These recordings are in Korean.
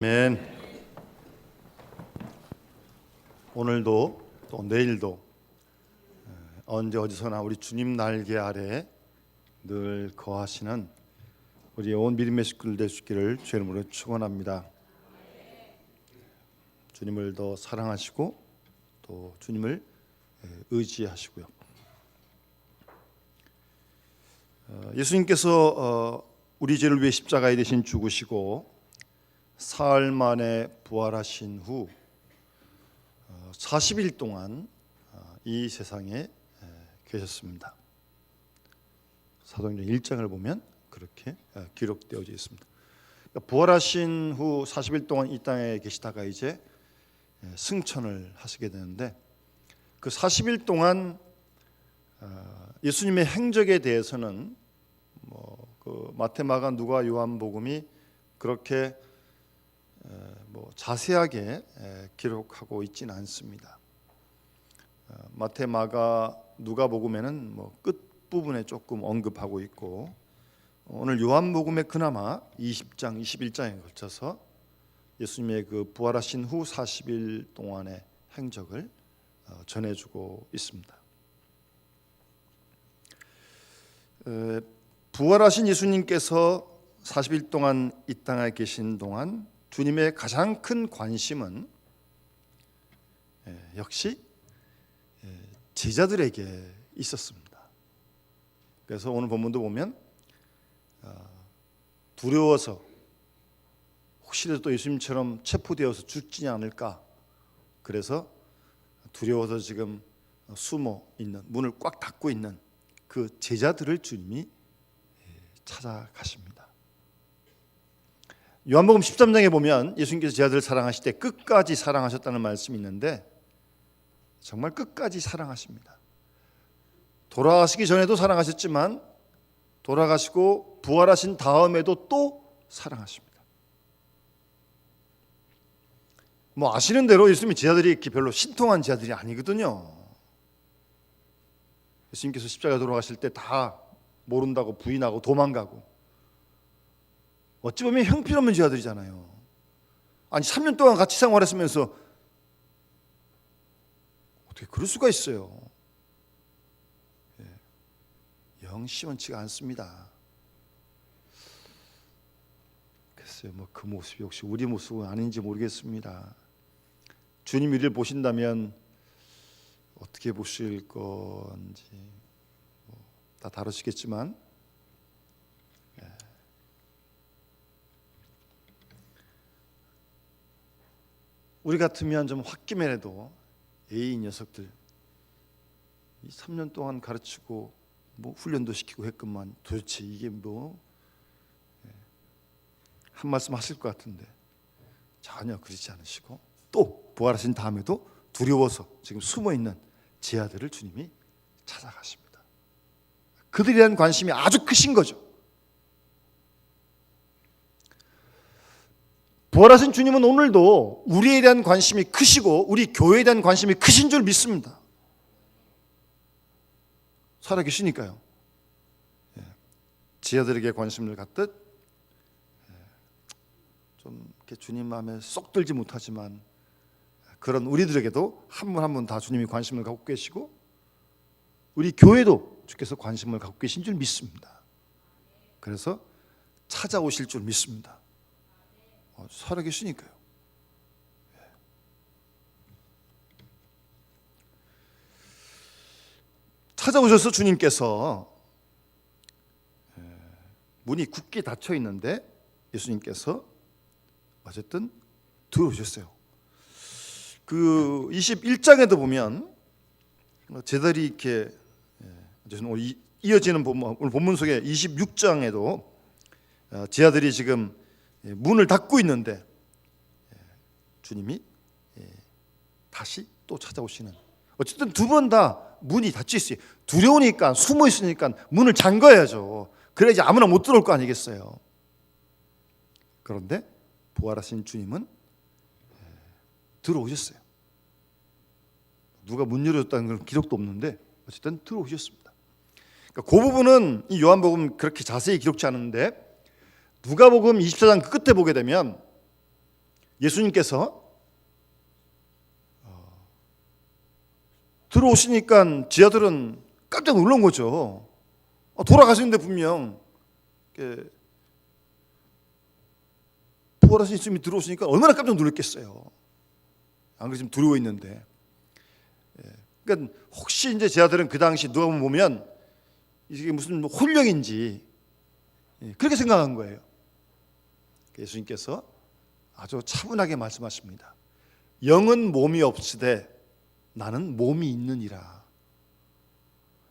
아멘. 오늘도 또 내일도 에, 언제 어디서나 우리 주님 날개 아래 늘 거하시는 우리 온 믿음의 식구들 있기를 주의 이름으로 축원합니다. 주님을 더 사랑하시고 또 주님을 에, 의지하시고요. 어, 예수님께서 어, 우리 죄를 위해 십자가에 대신 죽으시고 사흘 만에 부활하신 후 40일 동안 어, 이 세상에 에, 계셨습니다. 사도행전 1장을 보면 그렇게 에, 기록되어져 있습니다. 그러니까 부활하신 후 40일 동안 이 땅에 계시다가 이제 에, 승천을 하시게 되는데 그 40일 동안 어, 예수님의 행적에 대해서는 뭐 그 마테마가 누가 요한복음이 그렇게 에, 뭐 자세하게 에, 기록하고 있지는 않습니다. 어, 마태, 마가, 누가복음에는 뭐끝 부분에 조금 언급하고 있고 오늘 요한복음에 그나마 20장, 21장에 걸쳐서 예수님의 그 부활하신 후 40일 동안의 행적을 어, 전해주고 있습니다. 에, 부활하신 예수님께서 40일 동안 이 땅에 계신 동안 주님의 가장 큰 관심은 예, 역시 예, 제자들에게 있었습니다. 그래서 오늘 본문도 보면 아, 두려워서 혹시라도 또 예수님처럼 체포되어서 죽지 않을까 그래서 두려워서 지금 숨어 있는 문을 꽉 닫고 있는 그 제자들을 주님이 예, 찾아가십니다. 요한복음 13장에 보면 예수님께서 제자들을 사랑하실 때 끝까지 사랑하셨다는 말씀이 있는데 정말 끝까지 사랑하십니다. 돌아가시기 전에도 사랑하셨지만 돌아가시고 부활하신 다음에도 또 사랑하십니다. 뭐 아시는 대로 예수님이 제자들이 이렇게 별로 신통한 제자들이 아니거든요. 예수님께서 십자가 돌아가실 때 다 모른다고 부인하고 도망가고 어찌 보면 형편없는 제자들이잖아요. 아니 3년 동안 같이 생활했으면서 어떻게 그럴 수가 있어요? 예. 영 시원치가 않습니다. 글쎄요, 뭐 그 모습이 혹시 우리 모습은 아닌지 모르겠습니다. 주님 이를 보신다면 어떻게 보실 건지 뭐다 다루시겠지만 우리 같으면 좀 홧김에라도 에이 녀석들 이 3년 동안 가르치고 뭐 훈련도 시키고 했건만 도대체 이게 뭐 한 말씀 하실 것 같은데 전혀 그러지 않으시고 또 부활하신 다음에도 두려워서 지금 숨어 있는 제 아들을 주님이 찾아가십니다. 그들에 대한 관심이 아주 크신 거죠. 부활하신 주님은 오늘도 우리에 대한 관심이 크시고 우리 교회에 대한 관심이 크신 줄 믿습니다. 살아 계시니까요. 예. 지하들에게 관심을 갖듯 예. 좀 이렇게 주님 마음에 쏙 들지 못하지만 그런 우리들에게도 한 분 한 분 다 주님이 관심을 갖고 계시고 우리 교회도 주께서 관심을 갖고 계신 줄 믿습니다. 그래서 찾아오실 줄 믿습니다. 어, 살아계시니까요. 예. 찾아오셔서 주님께서 예, 문이 굳게 닫혀 있는데 예수님께서 어쨌든 들어오셨어요. 그 21장에도 보면 제자들이 이렇게 예, 이어지는 본문, 오늘 본문 속에 26장에도 어, 제자들이 지금 예, 문을 닫고 있는데 예, 주님이 예, 다시 또 찾아오시는 어쨌든 두 번 다 문이 닫혀 있어요. 두려우니까 숨어 있으니까 문을 잠가야죠. 그래야지 아무나 못 들어올 거 아니겠어요. 그런데 부활하신 주님은 예, 들어오셨어요. 누가 문 열어줬다는 그런 기록도 없는데 어쨌든 들어오셨습니다. 그러니까 그 부분은 이 요한복음 그렇게 자세히 기록지 않은데 누가복음 24장 그 끝에 보게 되면 예수님께서 어, 들어오시니까 지하들은 깜짝 놀란 거죠. 어, 돌아가시는데 분명 부활하신 예수님이 들어오시니까 얼마나 깜짝 놀랐겠어요. 안 지금 두려워 있는데. 예. 그러니까 혹시 이제 제아들은 그 당시 누가 보면 이게 무슨 혼령인지 예, 그렇게 생각한 거예요. 예수님께서 아주 차분하게 말씀하십니다. 영은 몸이 없으되 나는 몸이 있느니라.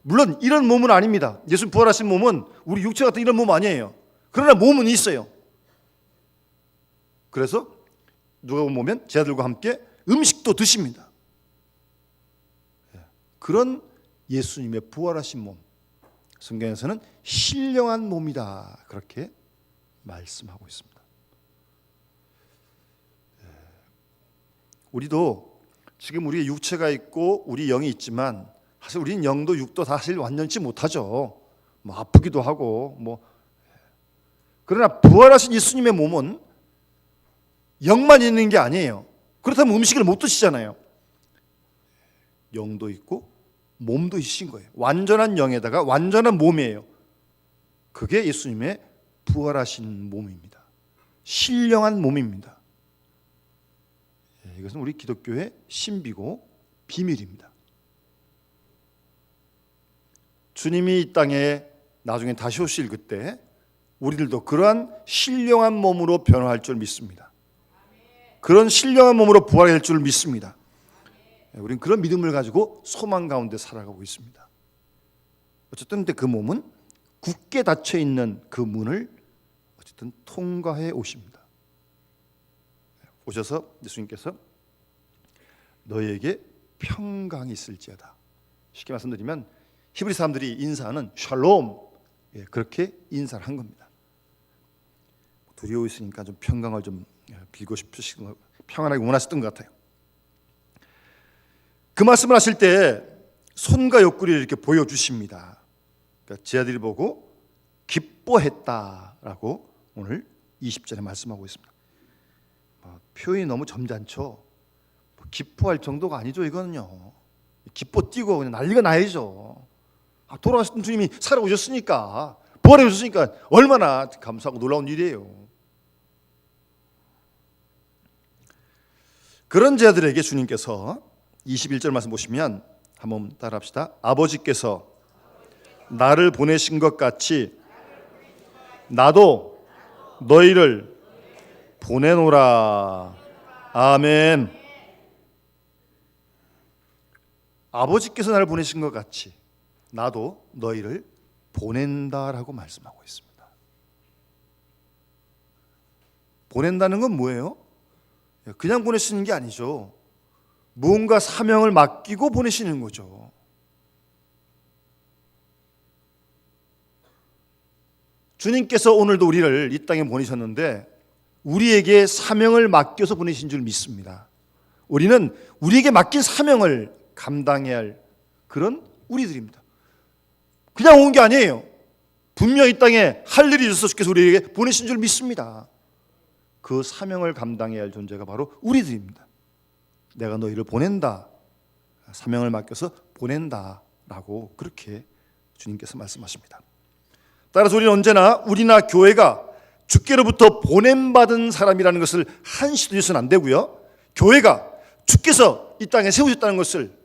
물론 이런 몸은 아닙니다. 예수 부활하신 몸은 우리 육체 같은 이런 몸 아니에요. 그러나 몸은 있어요. 그래서 누가 보면 제자들과 함께 음식도 드십니다. 예, 그런 예수님의 부활하신 몸, 성경에서는 신령한 몸이다 그렇게 말씀하고 있습니다. 우리도 지금 우리의 육체가 있고 우리 영이 있지만 사실 우리는 영도 육도 사실 완전치 못하죠. 뭐 아프기도 하고 뭐 그러나 부활하신 예수님의 몸은 영만 있는 게 아니에요. 그렇다면 음식을 못 드시잖아요. 영도 있고 몸도 있으신 거예요. 완전한 영에다가 완전한 몸이에요. 그게 예수님의 부활하신 몸입니다. 신령한 몸입니다. 예, 이것은 우리 기독교의 신비고 비밀입니다. 주님이 이 땅에 나중에 다시 오실 그때 우리들도 그러한 신령한 몸으로 변화할 줄 믿습니다. 그런 신령한 몸으로 부활할 줄 믿습니다. 예, 우리는 그런 믿음을 가지고 소망 가운데 살아가고 있습니다. 어쨌든 그 몸은 굳게 닫혀 있는 그 문을 어쨌든 통과해 오십니다. 오셔서 예수님께서 너에게 평강이 있을지어다. 쉽게 말씀드리면 히브리 사람들이 인사하는 샬롬 예, 그렇게 인사를 한 겁니다. 두려워 있으니까 좀 평강을 좀 예, 빌고 싶으신 거 평안하게 원하셨던 것 같아요. 그 말씀을 하실 때 손과 옆구리를 이렇게 보여주십니다. 그러니까 제 아들이 보고 기뻐했다라고 오늘 20절에 말씀하고 있습니다. 뭐, 표현이 너무 점잖죠. 뭐 기뻐할 정도가 아니죠. 이거는요. 기뻐 뛰고 그냥 난리가 나야죠. 아, 돌아가신 주님이 살아오셨으니까 부활해 오셨으니까 얼마나 감사하고 놀라운 일이에요. 그런 자들에게 주님께서 21절 말씀 보시면 한번 따라합시다. 아버지께서 나를 보내신 것 같이 나도 너희를 보내노라. 아멘. 아버지께서 나를 보내신 것 같이 나도 너희를 보낸다라고 말씀하고 있습니다. 보낸다는 건 뭐예요? 그냥 보내시는 게 아니죠. 무언가 사명을 맡기고 보내시는 거죠. 주님께서 오늘도 우리를 이 땅에 보내셨는데 우리에게 사명을 맡겨서 보내신 줄 믿습니다. 우리는 우리에게 맡긴 사명을 감당해야 할 그런 우리들입니다. 그냥 온 게 아니에요. 분명 이 땅에 할 일이 있어서 주께서 우리에게 보내신 줄 믿습니다. 그 사명을 감당해야 할 존재가 바로 우리들입니다. 내가 너희를 보낸다. 사명을 맡겨서 보낸다라고 그렇게 주님께서 말씀하십니다. 따라서 우리는 언제나 우리나 교회가 주께로부터 보냄받은 사람이라는 것을 한시도 잊어서는 안 되고요. 교회가 주께서 이 땅에 세우셨다는 것을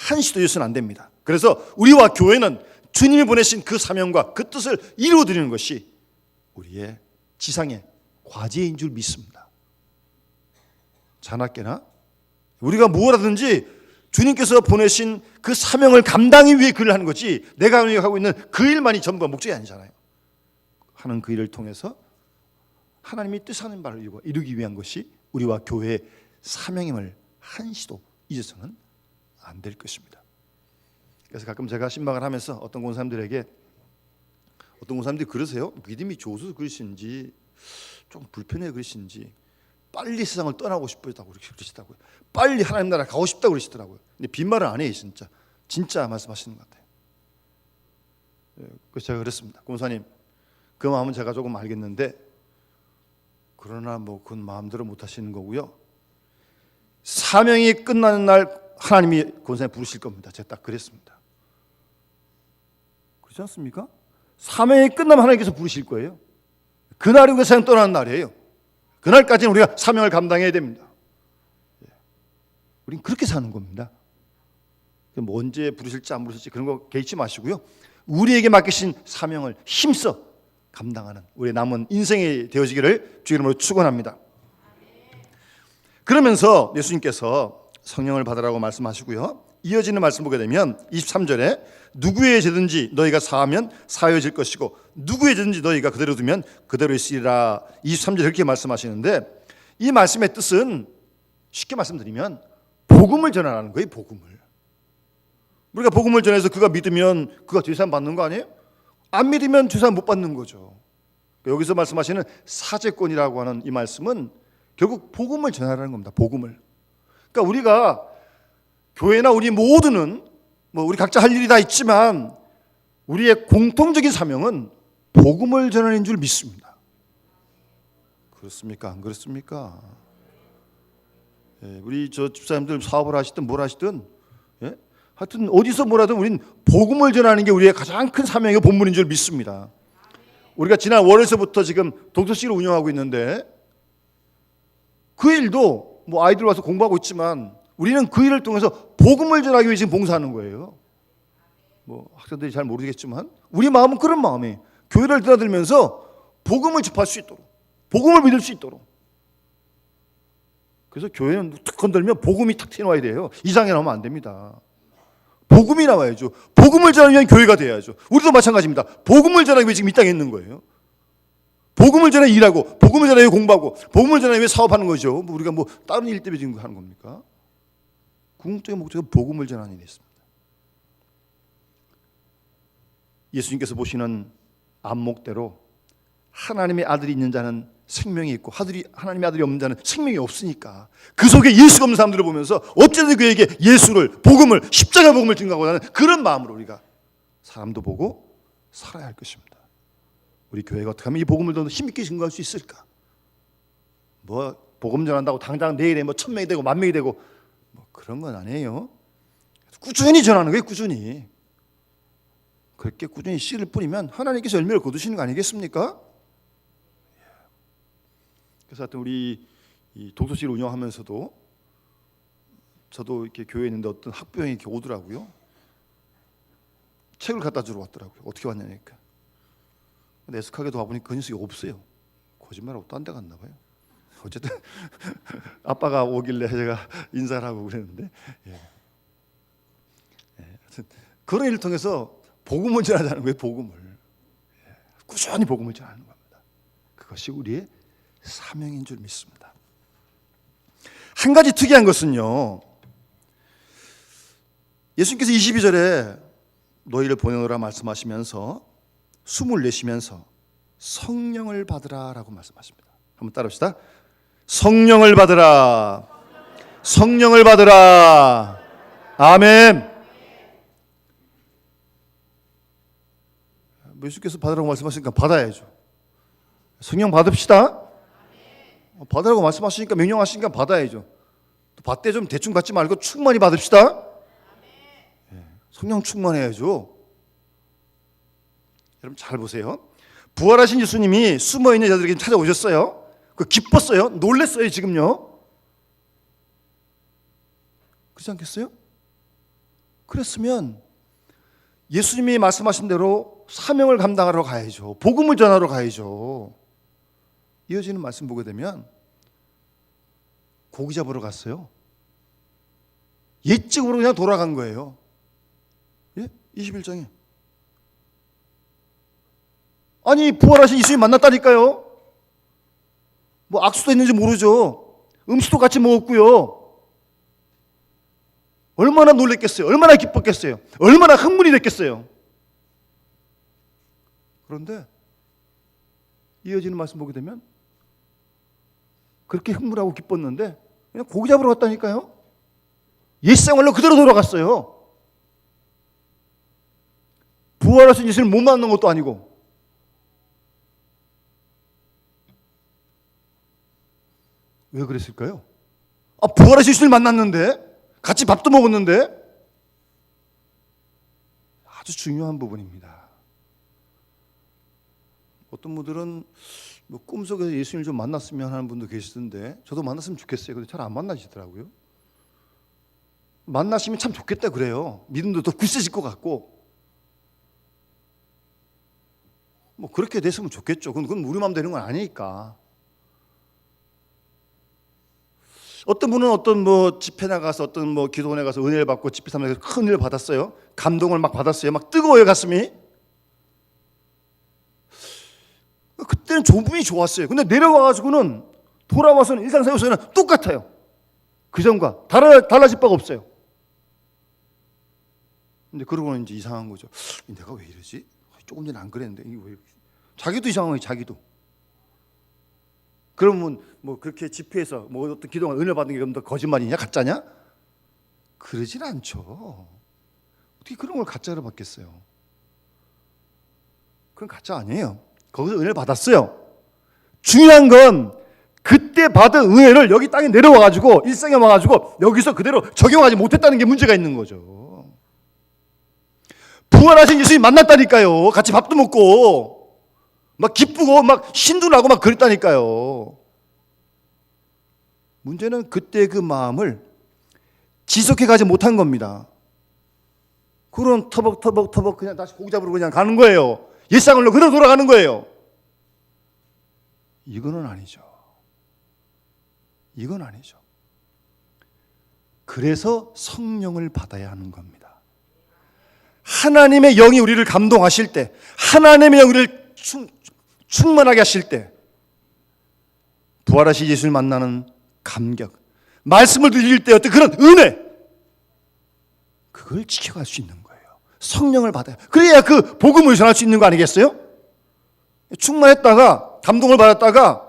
한시도 잊어서는 안 됩니다. 그래서 우리와 교회는 주님이 보내신 그 사명과 그 뜻을 이루어 드리는 것이 우리의 지상의 과제인 줄 믿습니다. 자나깨나 우리가 무엇 하든지 주님께서 보내신 그 사명을 감당하기 위해 그 일을 하는 거지 내가 하고 있는 그 일만이 전부가 목적이 아니잖아요. 하는 그 일을 통해서 하나님이 뜻하는 바를 이루기 위한 것이 우리와 교회의 사명임을 한시도 잊어서는 안 될 것입니다. 그래서 가끔 제가 신방을 하면서 어떤 권사님들에게 어떤 권사님들이 그러세요. 믿음이 좋아서 그러신지 좀 불편해 그러신지 빨리 세상을 떠나고 싶다고 그러시다고요. 빨리 하나님 나라 가고 싶다고 그러시더라고요. 근데 빈말은 안 해요, 진짜. 진짜 말씀하시는 것 같아요. 예, 그래서 제가 그랬습니다. 권사님, 그 마음은 제가 조금 알겠는데 그러나 뭐 그건 마음대로 못 하시는 거고요. 사명이 끝나는 날 하나님이 권사에 부르실 겁니다. 제가 딱 그랬습니다. 그렇지 않습니까? 사명이 끝나면 하나님께서 부르실 거예요. 그날이 우리가 세상 떠나는 날이에요. 그날까지는 우리가 사명을 감당해야 됩니다. 예. 우린 그렇게 사는 겁니다. 뭐 언제 부르실지 안 부르실지 그런 거 개의치 마시고요. 우리에게 맡기신 사명을 힘써 감당하는 우리의 남은 인생이 되어지기를 주 이름으로 축원합니다. 그러면서 예수님께서 성령을 받으라고 말씀하시고요. 이어지는 말씀 보게 되면 23절에 누구의 죄든지 너희가 사하면 사여질 것이고 누구의 죄든지 너희가 그대로 두면 그대로 있으리라. 23절 이렇게 말씀하시는데 이 말씀의 뜻은 쉽게 말씀드리면 복음을 전하라는 거예요. 복음을. 우리가 복음을 전해서 그가 믿으면 그가 죄산 받는 거 아니에요? 안 믿으면 죄산 못 받는 거죠. 여기서 말씀하시는 사제권이라고 하는 이 말씀은 결국 복음을 전하라는 겁니다. 복음을. 그러니까 우리가 교회나 우리 모두는 뭐 우리 각자 할 일이 다 있지만 우리의 공통적인 사명은 복음을 전하는 줄 믿습니다. 그렇습니까? 안 그렇습니까? 예, 우리 저 집사님들 사업을 하시든 뭘 하시든 예? 하여튼 어디서 뭐라든 우린 복음을 전하는 게 우리의 가장 큰 사명의 본분인 줄 믿습니다. 우리가 지난 월에서부터 지금 독서실을 운영하고 있는데 그 일도 뭐 아이들 와서 공부하고 있지만 우리는 그 일을 통해서 복음을 전하기 위해 지금 봉사하는 거예요. 뭐 학생들이 잘 모르겠지만 우리 마음은 그런 마음이에요. 교회를 드나들면서 복음을 접할 수 있도록 복음을 믿을 수 있도록 그래서 교회는 툭 건들면 복음이 탁 튀어나와야 돼요. 이상이 나오면 안 됩니다. 복음이 나와야죠. 복음을 전하기 위한 교회가 돼야죠. 우리도 마찬가지입니다. 복음을 전하기 위해 지금 이 땅에 있는 거예요. 복음을 전해 일하고, 복음을 전해 공부하고, 복음을 전하기 위해 사업하는 거죠. 뭐 우리가 뭐 다른 일 때문에 지금 하는 겁니까? 궁극적인 목적은 복음을 전하는 일이 있습니다. 예수님께서 보시는 안목대로 하나님의 아들이 있는 자는 생명이 있고 하들이 하나님의 아들이 없는 자는 생명이 없으니까 그 속에 예수가 없는 사람들을 보면서 어쨌든 그에게 예수를 복음을 십자가 복음을 증거하고자 하는 그런 마음으로 우리가 사람도 보고 살아야 할 것입니다. 우리 교회가 어떻게 하면 이 복음을 더 힘있게 증거할 수 있을까? 뭐 복음 전한다고 당장 내일에 뭐 천 명이 되고 만 명이 되고 뭐 그런 건 아니에요. 꾸준히 전하는 거예요. 꾸준히 그렇게 꾸준히 씨를 뿌리면 하나님께서 열매를 거두시는 거 아니겠습니까? 그래서 하여튼 우리 이 독서실 운영하면서도 저도 이렇게 교회에 있는데 어떤 학부형이 이렇게 오더라고요. 책을 갖다 주러 왔더라고요. 어떻게 왔냐니까. 근데 애석하게 도 와보니 그 녀석이 없어요. 거짓말하고 딴 데 갔나 봐요. 어쨌든 아빠가 오길래 제가 인사를 하고 그랬는데 예. 예, 하여튼 그런 일을 통해서 복음을 전하자는 거예요. 복음을 예, 꾸준히 복음을 전하는 겁니다. 그것이 우리의 사명인 줄 믿습니다. 한 가지 특이한 것은요. 예수님께서 22절에 너희를 보내노라 말씀하시면서 숨을 내쉬면서 성령을 받으라라고 말씀하십니다. 한번 따라합시다. 성령을 받으라. 성령을 받으라. 아멘. 예수께서 받으라고 말씀하시니까 받아야죠. 성령 받읍시다. 받으라고 말씀하시니까 명령하시니까 받아야죠. 또 받대 좀 대충 받지 말고 충만히 받읍시다. 예, 성령 충만해야죠. 여러분 잘 보세요. 부활하신 예수님이 숨어 있는 자들에게 찾아오셨어요. 그 기뻤어요. 놀랬어요 지금요. 그렇지 않겠어요? 그랬으면 예수님이 말씀하신 대로 사명을 감당하러 가야죠. 복음을 전하러 가야죠. 이어지는 말씀 보게 되면 고기 잡으러 갔어요. 옛적으로 그냥 돌아간 거예요. 예? 21장에. 아니, 부활하신 예수님 만났다니까요. 뭐 악수도 했는지 모르죠. 음식도 같이 먹었고요. 얼마나 놀랬겠어요. 얼마나 기뻤겠어요. 얼마나 흥분이 됐겠어요. 그런데 이어지는 말씀 보게 되면 그렇게 흥분하고 기뻤는데 그냥 고기 잡으러 갔다니까요. 옛생활로 그대로 돌아갔어요. 부활하신 예수를 못 만난 것도 아니고 왜 그랬을까요? 아, 부활하신 예수를 만났는데 같이 밥도 먹었는데 아주 중요한 부분입니다. 어떤 분들은 뭐 꿈속에서 예수님을 좀 만났으면 하는 분도 계시던데 저도 만났으면 좋겠어요. 근데 잘 안 만나시더라고요. 만나시면 참 좋겠다 그래요. 믿음도 더 굳세질 것 같고 뭐 그렇게 됐으면 좋겠죠. 그건 우리 마음 되는 건 아니니까. 어떤 분은 어떤 뭐 집회 나가서 어떤 뭐 기도원에 가서 은혜를 받고 집회 삼아서 큰 은혜를 받았어요. 감동을 막 받았어요. 막 뜨거워요 가슴이. 그때는 좋음이 좋았어요. 근데 내려와 가지고는 돌아와서는 일상생활에서는 똑같아요. 그 전과 달라, 달라질 바가 없어요. 근데 그러고는 이제 이상한 거죠. 내가 왜 이러지? 조금 전에 안 그랬는데 이게 왜? 자기도 이상한 거예요. 자기도. 그러면 뭐 그렇게 집회에서 뭐 어떤 기도가 은혜 받는 게 그럼 더 거짓말이냐 가짜냐? 그러질 않죠. 어떻게 그런 걸 가짜로 받겠어요? 그건 가짜 아니에요. 거기서 은혜를 받았어요. 중요한 건 그때 받은 은혜를 여기 땅에 내려와 가지고 일상에 와 가지고 여기서 그대로 적용하지 못했다는 게 문제가 있는 거죠. 부활하신 예수님 만났다니까요. 같이 밥도 먹고 막 기쁘고 막 신도 나고 막 그랬다니까요. 문제는 그때 그 마음을 지속해 가지 못한 겁니다. 그런 터벅 터벅 터벅 그냥 다시 고기 잡으러 그냥 가는 거예요. 일상으로 그대로 돌아가는 거예요. 이거는 아니죠. 이건 아니죠. 그래서 성령을 받아야 하는 겁니다. 하나님의 영이 우리를 감동하실 때, 하나님의 영이 우리를 충, 충만하게 하실 때, 부활하신 예수를 만나는 감격, 말씀을 들릴 때 어떤 그런 은혜, 그걸 지켜갈 수 있는 거예요. 성령을 받아요. 그래야 그 복음을 전할 수 있는 거 아니겠어요? 충만했다가 감동을 받았다가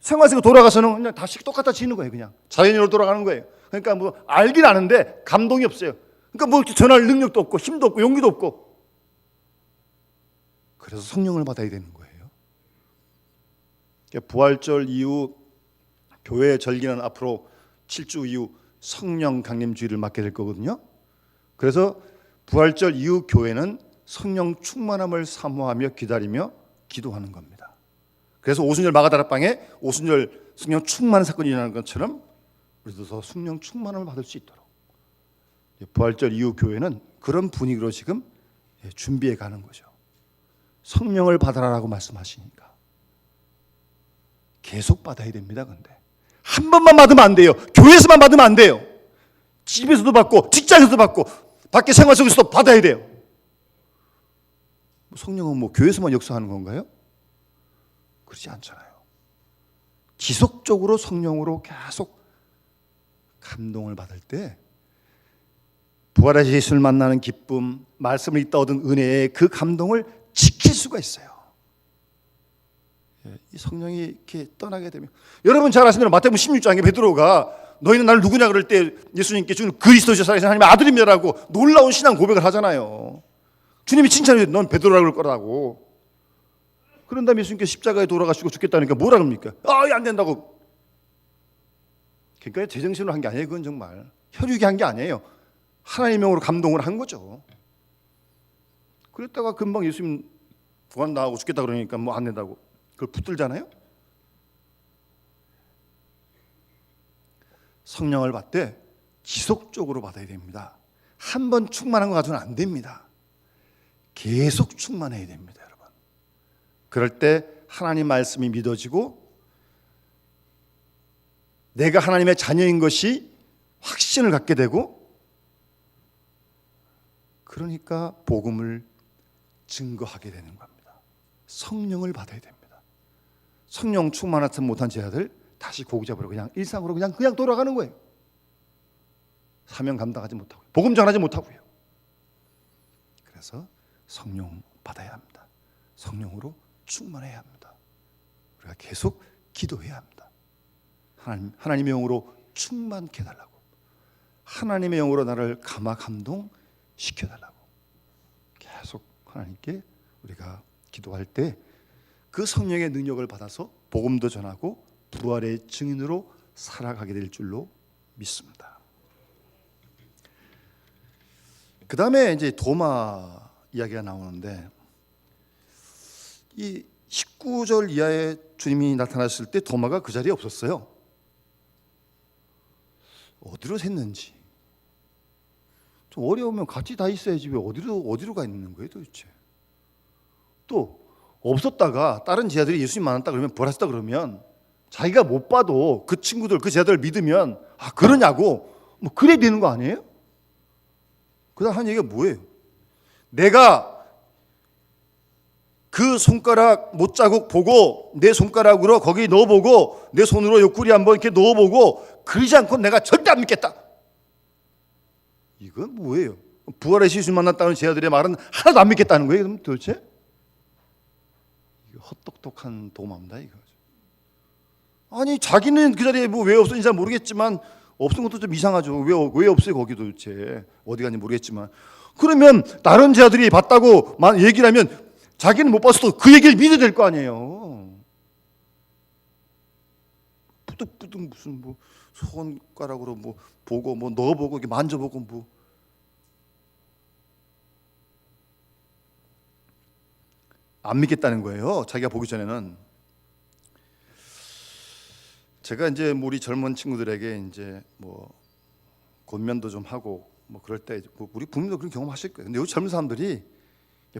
생활세가 돌아가서는 그냥 다시 똑같아지는 거예요. 그냥 자연으로 돌아가는 거예요. 그러니까 뭐 알긴 아는데 감동이 없어요. 그러니까 뭐 전할 능력도 없고 힘도 없고 용기도 없고. 그래서 성령을 받아야 되는 거예요. 그러니까 부활절 이후 교회 절기는 앞으로 7주 이후 성령 강림 주의를 맡게 될 거거든요. 그래서 부활절 이후 교회는 성령 충만함을 사모하며 기다리며 기도하는 겁니다. 그래서 오순절 마가다락방에 오순절 성령 충만 사건이 일어나는 것처럼 우리도 더 성령 충만함을 받을 수 있도록 부활절 이후 교회는 그런 분위기로 지금 예, 준비해 가는 거죠. 성령을 받아라라고 말씀하시니까 계속 받아야 됩니다. 근데 한 번만 받으면 안 돼요. 교회에서만 받으면 안 돼요. 집에서도 받고 직장에서도 받고 밖에 생활 속에서도 받아야 돼요. 성령은 뭐 교회에서만 역사하는 건가요? 그렇지 않잖아요. 지속적으로 성령으로 계속 감동을 받을 때 부활하신 예수를 만나는 기쁨, 말씀을 읽다 얻은 은혜의 그 감동을 지킬 수가 있어요. 예, 이 성령이 이렇게 떠나게 되면 여러분 잘 아시는 대로 마태복음 16장에 베드로가 너희는 나를 누구냐 그럴 때 예수님께 주는 그리스도시여 살아계신 하나님의 아들입니다라고 놀라운 신앙 고백을 하잖아요. 주님이 칭찬해 넌 베드로라 그럴 거라고. 그런 다음에 예수님께 십자가에 돌아가시고 죽겠다니까 뭐라 그럽니까? 아, 안 된다고. 그러니까 제정신으로 한 게 아니에요. 그건 정말 혈육이 한 게 아니에요. 하나님의 명으로 감동을 한 거죠. 그랬다가 금방 예수님 구원 나하고 죽겠다 그러니까 뭐 안 된다고 그걸 붙들잖아요. 성령을 받되 지속적으로 받아야 됩니다. 한 번 충만한 거 가지고는 안 됩니다. 계속 충만해야 됩니다, 여러분. 그럴 때 하나님 말씀이 믿어지고 내가 하나님의 자녀인 것이 확신을 갖게 되고 그러니까 복음을 증거하게 되는 겁니다. 성령을 받아야 됩니다. 성령 충만하지 못한 제자들 다시 고기 잡으러 그냥 일상으로 그냥 그냥 돌아가는 거예요. 사명 감당하지 못하고 복음 전하지 못하고요. 그래서 성령 받아야 합니다. 성령으로 충만해야 합니다. 우리가 계속 기도해야 합니다. 하나님 하나님의 영으로 충만케 달라고. 하나님의 영으로 나를 감화 감동 시켜 달라고. 계속 하나님께 우리가 기도할 때 그 성령의 능력을 받아서 복음도 전하고 부활의 증인으로 살아가게 될 줄로 믿습니다. 그 다음에 이제 도마 이야기가 나오는데 이 19절 이하에 주님이 나타났을 때 도마가 그 자리에 없었어요. 어디로 샜는지 좀 어려우면 같이 다 있어야지 왜 어디로 어디로 가 있는 거예요 도대체? 또 없었다가 다른 제자들이 예수님 만났다 그러면 부활했다 그러면 자기가 못 봐도 그 친구들 그 제자들 믿으면 아 그러냐고 뭐 그래 되는 거 아니에요? 그다음 한 얘기가 뭐예요? 내가 그 손가락 못 자국 보고 내 손가락으로 거기 넣어보고 내 손으로 옆구리 한번 이렇게 넣어보고 그러지 않고 내가 절대 안 믿겠다. 이건 뭐예요? 부활의 예수님 만났다는 제자들의 말은 하나도 안 믿겠다는 거예요. 그럼 도대체? 헛똑똑한 도마입니다 이거. 아니 자기는 그 자리에 뭐 왜 없었는지 잘 모르겠지만 없은 것도 좀 이상하죠. 왜, 왜 없어요 거기 도대체 어디 갔는지 모르겠지만 그러면 다른 제자들이 봤다고 만- 얘기를 하면 자기는 못 봤어도 그 얘기를 믿어야 될 거 아니에요. 뿌득뿌득 무슨 뭐 손가락으로 뭐 보고 뭐 넣어보고 이렇게 만져보고 뭐 안 믿겠다는 거예요. 자기가 보기 전에는 제가 이제 뭐 우리 젊은 친구들에게 이제 뭐 권면도 좀 하고 뭐 그럴 때뭐 우리 부모님도 그런 경험하실 거예요. 근데 요즘 젊은 사람들이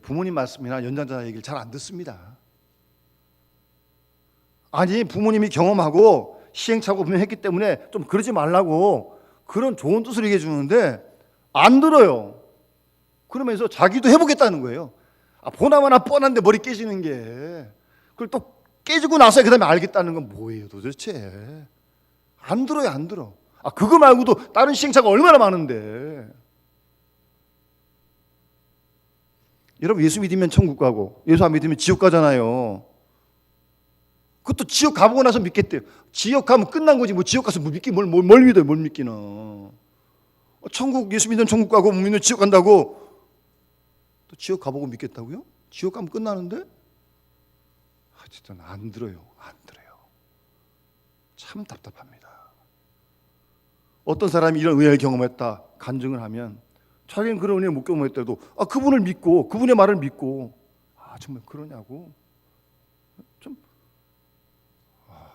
부모님 말씀이나 연장자 얘기를 잘 안 듣습니다. 아니 부모님이 경험하고 시행착오 분명 했기 때문에 좀 그러지 말라고 그런 좋은 뜻을 얘기해 주는데 안 들어요. 그러면서 자기도 해보겠다는 거예요. 아, 보나마나 뻔한데 머리 깨지는 게 그걸 또 깨지고 나서 그 다음에 알겠다는 건 뭐예요 도대체? 안 들어요 안 들어. 아 그거 말고도 다른 시행착오가 얼마나 많은데. 여러분 예수 믿으면 천국 가고 예수 안 믿으면 지옥 가잖아요. 그것도 지옥 가보고 나서 믿겠대요. 지옥 가면 끝난 거지 뭐 지옥 가서 뭐 믿기 뭘, 뭘, 뭘 믿어요 뭘 믿기는. 어, 천국 예수 믿으면 천국 가고 못 믿으면 지옥 간다고 또 지옥 가보고 믿겠다고요? 지옥 가면 끝나는데? 아, 진짜 안 들어요 안 들어요. 참 답답합니다. 어떤 사람이 이런 은혜를 경험했다 간증을 하면 자기는 그런 은혜 못 경험했다도 아 그분을 믿고 그분의 말을 믿고 아 정말 그러냐고 좀 아,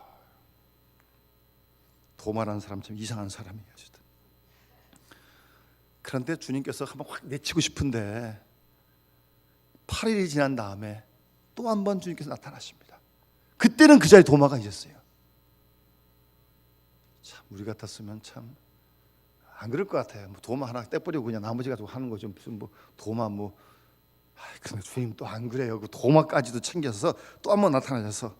도말하는 사람 참 이상한 사람이에요. 그런데 주님께서 한번 확 내치고 싶은데 8일이 지난 다음에 또 한 번 주님께서 나타나십니다. 그때는 그 자리에 도마가 있었어요. 참 우리 같았으면 참 안 그럴 것 같아요. 뭐 도마 하나 떼버리고 그냥 나머지 가지고 하는 거죠. 무슨 뭐 도마 뭐. 아, 근데 주님 또 안 그래요. 그 도마까지도 챙겨서 또 한 번 나타나셔서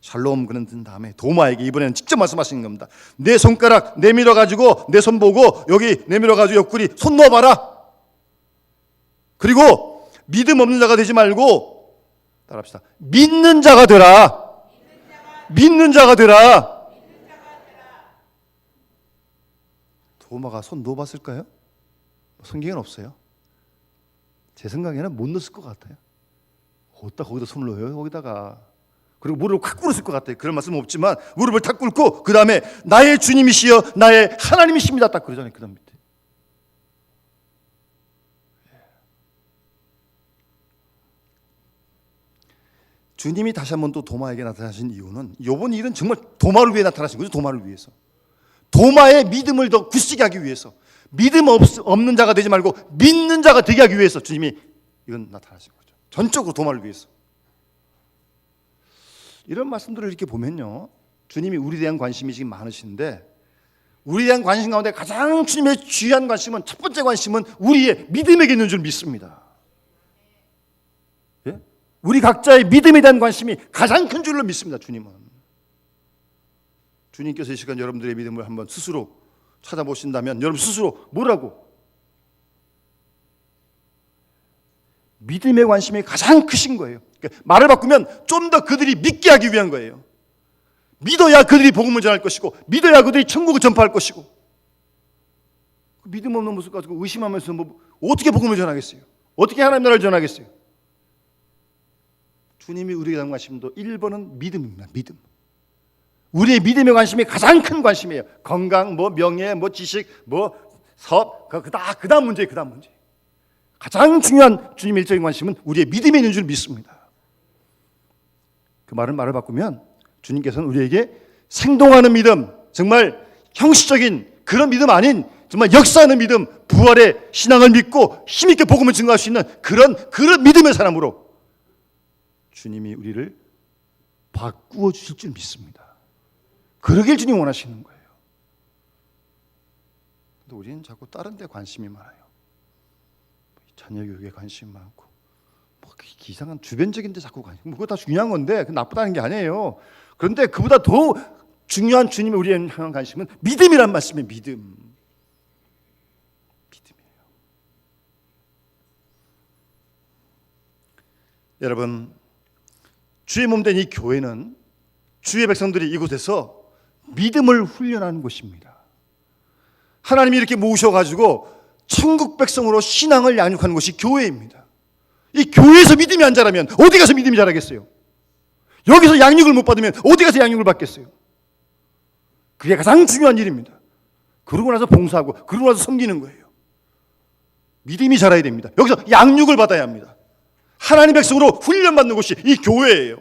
샬롬 그런 든 다음에 도마에게 이번에는 직접 말씀하시는 겁니다. 내 손가락 내밀어 가지고 내 손 보고 여기 내밀어 가지고 옆구리 손 넣어 봐라. 그리고 믿음 없는 자가 되지 말고 따라합시다. 믿는 자가 되라. 믿는 자가 되라. 도마가 손 넣어봤을까요? 성경엔 없어요. 제 생각에는 못 넣었을 것 같아요. 어디다 거기다 손을 넣어요? 거기다가 그리고 무릎을 콱 꿇었을 것 같아요. 그런 말씀은 없지만 무릎을 탁 꿇고 그 다음에 나의 주님이시여 나의 하나님이십니다. 딱 그러잖아요. 그 다음 밑에. 주님이 다시 한번 또 도마에게 나타나신 이유는 이번 일은 정말 도마를 위해 나타나신 거죠. 도마를 위해서. 도마의 믿음을 더 굳세게 하기 위해서 믿음 없, 없는 자가 되지 말고 믿는 자가 되게 하기 위해서 주님이 이건 나타나신 거죠. 전적으로 도마를 위해서. 이런 말씀들을 이렇게 보면요. 주님이 우리에 대한 관심이 지금 많으신데 우리에 대한 관심 가운데 가장 주님의 귀한 관심은 첫 번째 관심은 우리의 믿음에게 있는 줄 믿습니다. 예? 우리 각자의 믿음에 대한 관심이 가장 큰 줄로 믿습니다. 주님은. 주님께서 이 시간 여러분들의 믿음을 한번 스스로 찾아보신다면 여러분 스스로 뭐라고? 믿음의 관심이 가장 크신 거예요. 그러니까 말을 바꾸면 좀 더 그들이 믿게 하기 위한 거예요. 믿어야 그들이 복음을 전할 것이고 믿어야 그들이 천국을 전파할 것이고 그 믿음 없는 모습 가지고 의심하면서 뭐 어떻게 복음을 전하겠어요? 어떻게 하나님 나라를 전하겠어요? 주님이 우리에게 한 관심도 1번은 믿음입니다. 믿음. 우리의 믿음의 관심이 가장 큰 관심이에요. 건강, 뭐 명예, 뭐 지식, 뭐그 그다 그다음 문제, 그다음 문제. 가장 중요한 주님의 일적인 관심은 우리의 믿음에 있는 줄 믿습니다. 그 말을 말을 바꾸면 주님께서는 우리에게 생동하는 믿음, 정말 형식적인 그런 믿음 아닌 정말 역사하는 믿음, 부활의 신앙을 믿고 힘있게 복음을 증거할 수 있는 그런 그런 믿음의 사람으로 주님이 우리를 바꾸어 주실 줄 믿습니다. 그러길 주님 원하시는 거예요. 근데 우리는 자꾸 다른 데 관심이 많아요. 자녀 교육에 관심 많고 뭐 이상한 주변적인 데 자꾸 관심. 뭐 그거 다 중요한 건데 그 나쁘다는 게 아니에요. 그런데 그보다 더 중요한 주님의 우리의 향한 관심은 믿음이란 말씀이에요. 믿음. 여러분 주의 몸 된 이 교회는 주의 백성들이 이곳에서 믿음을 훈련하는 곳입니다. 하나님이 이렇게 모으셔가지고 천국 백성으로 신앙을 양육하는 것이 교회입니다. 이 교회에서 믿음이 안 자라면 어디 가서 믿음이 자라겠어요? 여기서 양육을 못 받으면 어디 가서 양육을 받겠어요? 그게 가장 중요한 일입니다. 그러고 나서 봉사하고 그러고 나서 섬기는 거예요. 믿음이 자라야 됩니다. 여기서 양육을 받아야 합니다. 하나님 백성으로 훈련받는 곳이 이 교회예요.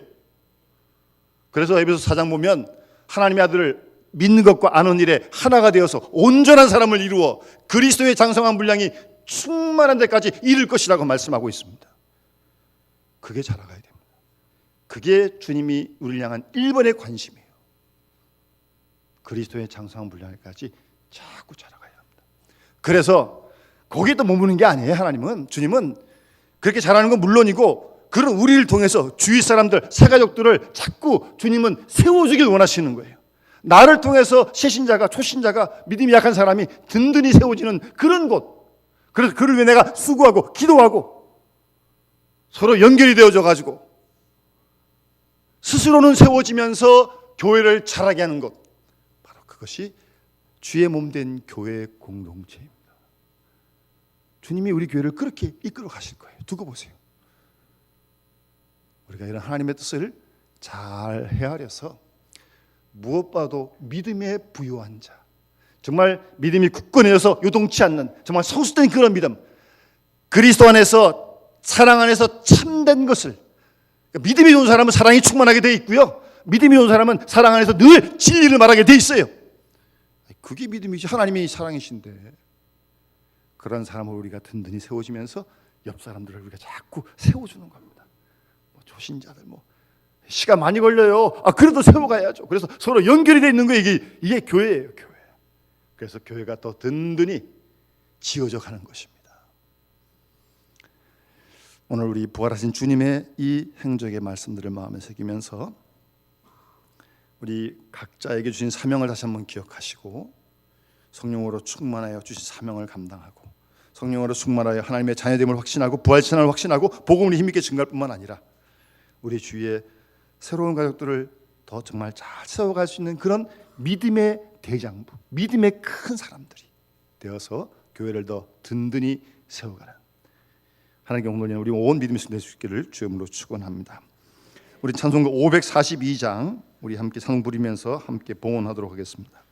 그래서 에베소 4장 보면 하나님의 아들을 믿는 것과 아는 일에 하나가 되어서 온전한 사람을 이루어 그리스도의 장성한 분량이 충만한 데까지 이를 것이라고 말씀하고 있습니다. 그게 자라가야 됩니다. 그게 주님이 우리를 향한 1번의 관심이에요. 그리스도의 장성한 분량까지 자꾸 자라가야 합니다. 그래서 거기에 또 머무는 게 아니에요. 하나님은 주님은 그렇게 잘하는 건 물론이고 그런 우리를 통해서 주위 사람들, 새가족들을 자꾸 주님은 세워주길 원하시는 거예요. 나를 통해서 새신자가 초신자가 믿음이 약한 사람이 든든히 세워지는 그런 곳. 그래서 그를 위해 내가 수고하고 기도하고 서로 연결이 되어져 가지고 스스로는 세워지면서 교회를 자라게 하는 것. 바로 그것이 주의 몸 된 교회의 공동체입니다. 주님이 우리 교회를 그렇게 이끌어 가실 거예요. 두고 보세요. 우리가 이런 하나님의 뜻을 잘 헤아려서 무엇봐도 믿음에 부유한 자, 정말 믿음이 굳건해서 요동치 않는 정말 성숙된 그런 믿음, 그리스도 안에서 사랑 안에서 참된 것을 그러니까 믿음이 좋은 사람은 사랑이 충만하게 돼 있고요. 믿음이 좋은 사람은 사랑 안에서 늘 진리를 말하게 돼 있어요. 그게 믿음이지 하나님이 사랑이신데 그런 사람을 우리가 든든히 세워지면서 옆 사람들을 우리가 자꾸 세워주는 겁니다. 뭐 조신자들 뭐 시간 많이 걸려요. 아 그래도 세워가야죠. 그래서 서로 연결이 돼 있는 거 이게 이게 교회예요, 교회. 그래서 교회가 더 든든히 지어져 가는 것입니다. 오늘 우리 부활하신 주님의 이 행적의 말씀들을 마음에 새기면서 우리 각자에게 주신 사명을 다시 한번 기억하시고 성령으로 충만하여 주신 사명을 감당하고 성령으로 충만하여 하나님의 자녀됨을 확신하고 부활 신앙을 확신하고 복음을 힘있게 증가할 뿐만 아니라 우리 주위에 새로운 가족들을 더 정말 잘 세워갈 수 있는 그런 믿음의 대장부, 믿음의 큰 사람들이 되어서 교회를 더 든든히 세워가는 하나님께 공동체 우리 온 믿음이 될수 있기를 주님으로 축원합니다. 우리 찬송가 542장 우리 함께 찬송 부리면서 함께 봉헌하도록 하겠습니다.